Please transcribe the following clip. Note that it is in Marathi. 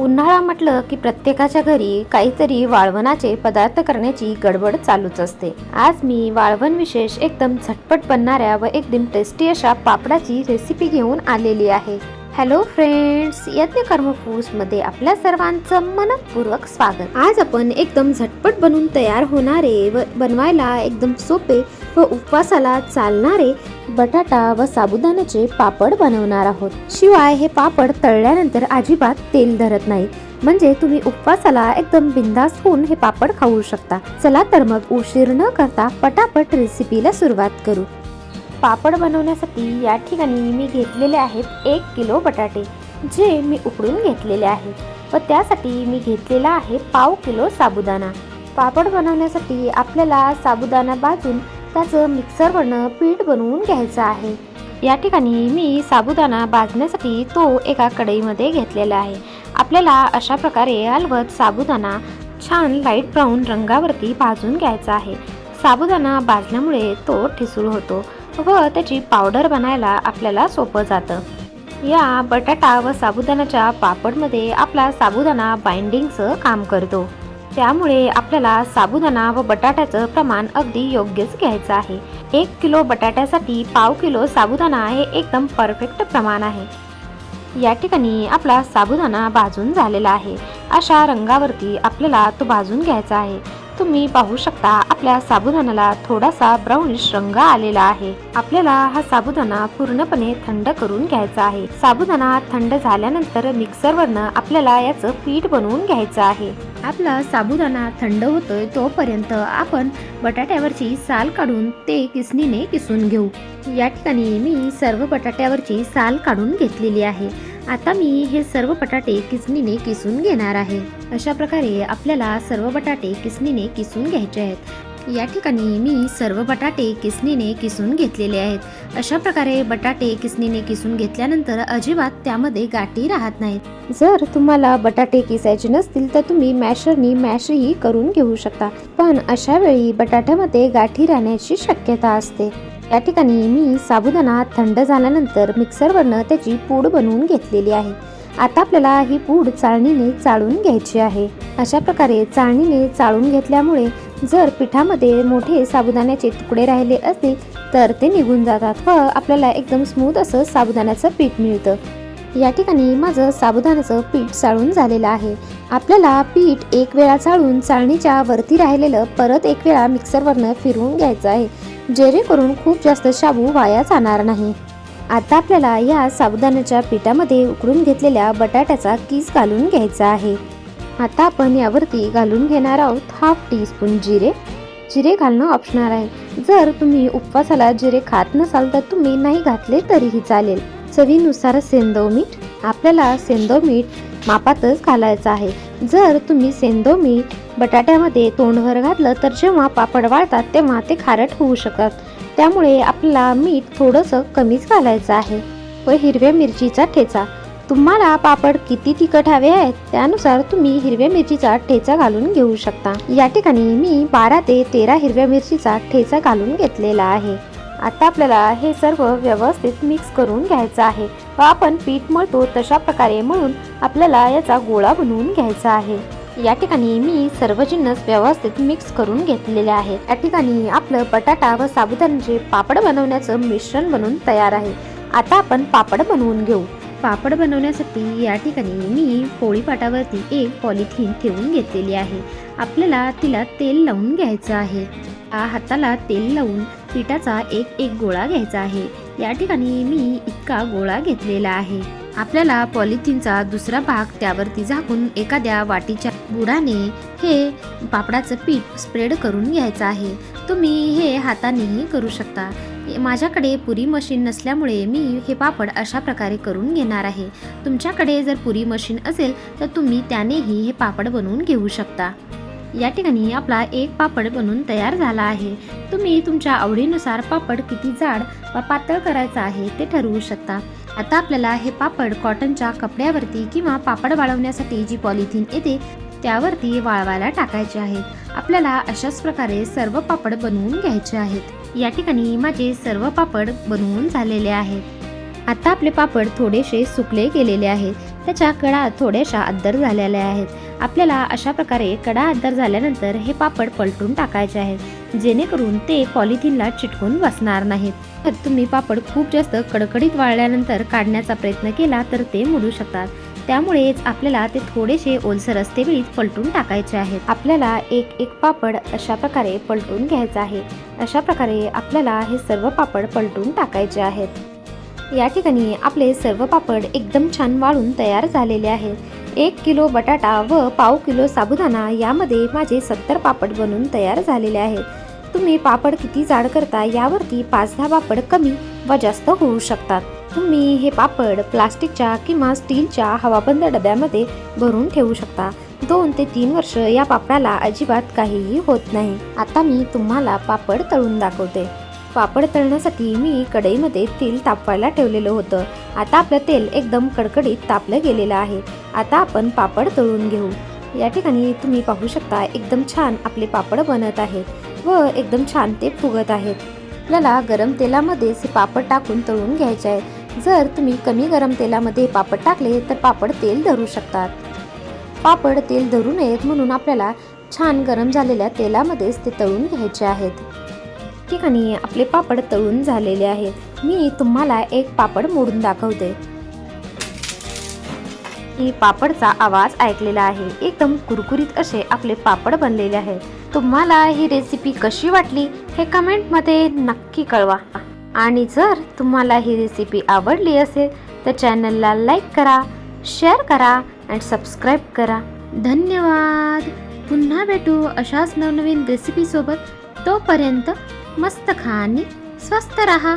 उन्हाळा म्हटलं की प्रत्येकाच्या घरी काहीतरी वाळवणाचे पदार्थ करण्याची गडबड चालूच असते. आज मी वाळवण विशेष एकदम झटपट बनणाऱ्या व एकदम टेस्टी अशा पापडाची रेसिपी घेऊन आलेली आहे. हॅलो फ्रेंड्स यज्ञ कर्म फूड्समध्ये आपल्या सर्वांचं मनपूर्वक स्वागत. आज आपण एकदम झटपट बनून तयार होणारे व बनवायला एकदम सोपे व उपवासाला चालणारे बटाटा व साबुदाण्याचे पापड बनवणार आहोत. शिवाय हे पापड तळल्यानंतर अजिबात तेल धरत नाहीत म्हणजे तुम्ही उपवासाला एकदम बिंदास होऊन हे पापड खाऊ शकता. चला तर मग उशीर न करता पटापट रेसिपीला सुरुवात करू. पापड बनवण्यासाठी या ठिकाणी मी घेतलेले आहेत एक किलो बटाटे जे मी उकडून घेतलेले आहेत. व त्यासाठी मी घेतलेला आहे पाव किलो साबुदाणा. पापड बनवण्यासाठी आपल्याला साबुदाणा भाजून त्याचं मिक्सरवरनं पीठ बनवून घ्यायचं आहे. या ठिकाणी मी साबुदाणा भाजण्यासाठी तो एका कढईमध्ये घेतलेला आहे. आपल्याला अशा प्रकारे हलवत साबुदाणा छान लाइट ब्राऊन रंगावरती भाजून घ्यायचा आहे. साबुदाणा भाजल्यामुळे तो ठिसूळ होतो. व त्याची पावडर बनायला आपल्याला सोपं जातं. या बटाटा व साबुदाण्याच्या पापडमध्ये आपला साबुदाणा बाइंडिंगचं काम करतो. त्यामुळे आपल्याला साबुदाणा व बटाट्याचं प्रमाण अगदी योग्यच घ्यायचं आहे. एक किलो बटाट्यासाठी पाव किलो साबुदाणा हे एकदम परफेक्ट प्रमाण आहे. या ठिकाणी आपला साबुदाणा भाजून झालेला आहे. अशा रंगावरती आपल्याला तो भाजून घ्यायचा आहे. तुम्ही पाहू शकता आपल्या साबुदाण्याला थोडासा ब्राऊनिश रंग आलेला आहे. आपल्याला हा साबुदाणा पूर्णपणे थंड करून घ्यायचा आहे. साबुदाणा थंड झाल्यानंतर मिक्सरवरनं आपल्याला याचं पीठ बनवून घ्यायचं आहे. आपला साबुदाणा थंड होतोय तोपर्यंत आपण बटाट्यावरची साल काढून ते किसणीने किसून घेऊ. या ठिकाणी मी सर्व बटाट्यावरची साल काढून घेतलेली आहे. आता मी हे सर्व बटाटे किसणीने किसून घेणार आहे. अशा प्रकारे आपल्याला सर्व बटाटे किसणीने किसून घ्यायचे आहेत. या ठिकाणी मी सर्व बटाटे किसणीने किसून घेतलेले आहेत. अशा प्रकारे बटाटे किसणीने किसून घेतल्यानंतर अजिबात त्यामध्ये गाठी राहत नाहीत. जर तुम्हाला बटाटे किसायचे नसतील तर तुम्ही मॅशरनी मॅशही करून घेऊ शकता. पण अशा वेळी बटाट्यामध्ये गाठी राहण्याची शक्यता असते. या ठिकाणी मी साबुदाणा थंड झाल्यानंतर मिक्सरवरनं त्याची पूड बनवून घेतलेली आहे. आता आपल्याला ही पूड चाळणीने चाळून घ्यायची आहे. अशा प्रकारे चाळणीने चाळून घेतल्यामुळे जर पिठामध्ये मोठे साबुदाण्याचे तुकडे राहिले असतील तर ते निघून जातात व आपल्याला एकदम स्मूथ असं साबुदाण्याचं पीठ मिळतं. या ठिकाणी माझं साबुदाण्याचं पीठ चाळून झालेलं आहे. आपल्याला पीठ एक वेळा चाळून चाळणीच्या वरती राहिलेलं परत एक वेळा मिक्सरवरनं फिरवून घ्यायचं आहे. जेणेकरून खूप जास्त शाबू वाया जाणार नाही. आता आपल्याला या साबुदाण्याच्या पिठामध्ये उकडून घेतलेल्या बटाट्याचा किस घालून घ्यायचा आहे. आता आपण यावरती घालून घेणार आहोत हाफ टी स्पून जिरे. जिरे घालणं ऑप्शनल आहे. जर तुम्ही उपवासाला जिरे खात नसाल तर तुम्ही नाही घातले तरीही चालेल. चवीनुसार सेंदव मीठ आपल्याला सेंदो मीठ मापातच घालायचं आहे. जर तुम्ही सेंदो मीठ बटाट्यामध्ये तोंडभर घातलं तर जेव्हा पापड वाळतात तेव्हा ते खारट होऊ शकतात. त्यामुळे आपल्याला मीठ थोडंसं कमीच घालायचं आहे. व हिरव्या मिरचीचा ठेचा. तुम्हाला पापड किती तिखट हवे आहेत त्यानुसार तुम्ही हिरव्या मिरचीचा ठेचा घालून घेऊ शकता. या ठिकाणी मी बारा ते तेरा हिरव्या मिरचीचा ठेचा घालून घेतलेला आहे. आता आपल्याला हे सर्व व्यवस्थित मिक्स करून घ्यायचं आहे. व आपण पीठ मळतो तशा प्रकारे म्हणून आपल्याला याचा गोळा बनवून घ्यायचा आहे. या ठिकाणी मी सर्व जिन्नस व्यवस्थित मिक्स करून घेतलेले आहेत या ठिकाणी आपलं बटाटा व साबुदाण्याचे पापड बनवण्याचं मिश्रण बनवून तयार आहे. आता आपण पापड बनवून घेऊ. पापड बनवण्यासाठी या ठिकाणी मी पोळीपाटावरती एक पॉलिथिन ठेवून घेतलेली आहे. आपल्याला तिला तेल लावून घ्यायचं आहे. हाताला तेल लावून पिठाचा एक एक गोळा घ्यायचा आहे. या ठिकाणी मी इतका गोळा घेतलेला आहे. आपल्याला पॉलिथिनचा दुसरा भाग त्यावरती झाकून एखाद्या वाटीच्या बुडाने हे पापडाचं पीठ स्प्रेड करून घ्यायचं आहे. तुम्ही हे हातानेही करू शकता. माझ्याकडे पुरी मशीन नसल्यामुळे मी हे पापड अशा प्रकारे करून घेणार आहे. तुमच्याकडे जर पुरी मशीन असेल तर तुम्ही त्यानेही हे पापड बनवून घेऊ शकता. या ठिकाणी आपला एक पापड बनून तयार झाला आहे. तुम्ही तुमच्या आवडीनुसार पापड किती जाड व पातळ करायचा आहे ते ठरवू शकता. आता आपल्याला हे पापड कॉटनच्या कपड्यावरती किंवा पापड वाळवण्यासाठी जी पॉलिथिन येते त्यावरती वाळवायला टाकायचे आहेत आपल्याला अशाच प्रकारे सर्व पापड बनवून घ्यायचे आहेत. या ठिकाणी माझे सर्व पापड बनवून झालेले आहेत. आता आपले पापड थोडेसे सुकले गेलेले आहेत. त्याच्या कडा थोड्याशा अद्दर झालेल्या आहेत. आपल्याला अशा प्रकारे कडा अद्दर झाल्यानंतर हे पापड पलटून टाकायचे आहेत जेणेकरून ते पॉलिथिनला चिटकून बसणार नाहीत. तर तुम्ही पापड खूप जास्त कडकडीत वाळल्यानंतर काढण्याचा प्रयत्न केला तर ते मुडू शकतात. त्यामुळेच आपल्याला ते थोडेसे ओलसर असते वेळीच पलटून टाकायचे आहेत. आपल्याला एक एक पापड अशा प्रकारे पलटून घ्यायचा आहे. अशा प्रकारे आपल्याला हे सर्व पापड पलटून टाकायचे आहेत. या ठिकाणी आपले सर्व पापड एकदम छान वाळून तयार झालेले आहेत. एक किलो बटाटा व पाव किलो साबुदाणा यामध्ये माझे सत्तर पापड बनून तयार झालेले आहेत. तुम्ही पापड किती जाड करता यावरती पाच दहा पापड कमी व जास्त होऊ शकतात. तुम्ही हे पापड प्लास्टिकच्या किंवा स्टीलच्या हवाबंद डब्यामध्ये भरून ठेवू शकता. दोन ते तीन वर्ष या पापडाला अजिबात काहीही होत नाही. आता मी तुम्हाला पापड तळून दाखवते. पापड तळण्यासाठी मी कढईमध्ये तेल तापवायला ठेवलेलं होतं. आता आपलं तेल एकदम कडकडीत तापलं गेलेलं आहे. आता आपण पापड तळून घेऊ. या ठिकाणी तुम्ही पाहू शकता एकदम छान आपले पापड बनत आहेत व एकदम छान ते फुगत आहेत. आपल्याला गरम तेलामध्येच पापड टाकून तळून घ्यायचे आहेत जर तुम्ही कमी गरम तेलामध्ये पापड टाकले तर पापड तेल धरू शकतात. पापड तेल धरू नयेत म्हणून आपल्याला छान गरम झालेल्या तेलामध्येच ते तळून घ्यायचे आहेत. ठिकाणी आपले पापड तळून झालेले आहेत. मी तुम्हाला एक पापड मोडून दाखवते. मी पापडचा आवाज ऐकलेला आहे. एकदम कुरकुरीत असे आपले पापड बनलेले आहेत तुम्हाला ही रेसिपी कशी वाटली हे कमेंटमध्ये नक्की कळवा. आणि जर तुम्हाला ही रेसिपी आवडली असेल तर चॅनलला लाईक करा शेअर करा आणि सबस्क्राईब करा. धन्यवाद. पुन्हा भेटू अशाच नवनवीन रेसिपीसोबत तोपर्यंत मस्त खा आणि स्वस्त रहा।